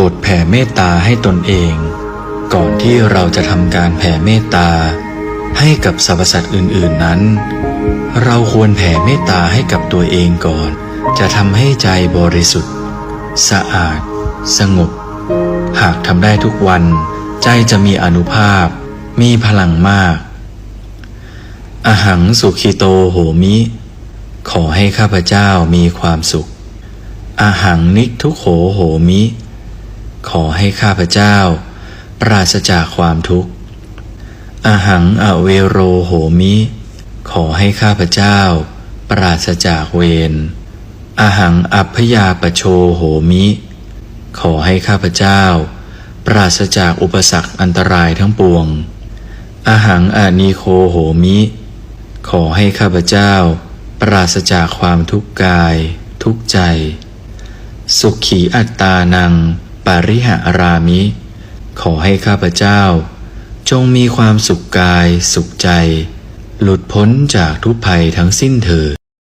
บทแผ่เมตตาให้ตนเอง ก่อนที่เราจะทำการแผ่เมตตา ให้กับสรรพสัตว์อื่น ๆนั้น เราควรแผ่เมตตาให้กับตัวเองก่อน จะทำให้ใจบริสุทธิ์ สะอาด สงบ หากทำได้ทุกวัน ใจจะมีอนุภาพ มีพลังมาก อหังสุขิโตโหมิ ขอให้ข้าพเจ้ามีความสุขอาหังนิทุโขโหมิ ขอให้ข้าพเจ้า ปราศจากความทุกข์อหังอเวโรโหมิ ขอให้ข้าพเจ้า ปราศจากเวรอหังอัพยาปโชโหมิ ขอให้ข้าพเจ้า ปราศจากอุปสรรคอันตรายทั้งปวงอหังอานีโคโหมิ ขอให้ข้าพเจ้า ปราศจากความทุกข์กาย ทุกใจ สุขีอัตตานัง ปาริหารามิ ขอให้ข้าพเจ้า จงมีความสุขกายสุขใจ หลุดพ้นจากทุกภัยทั้งสิ้นเถิด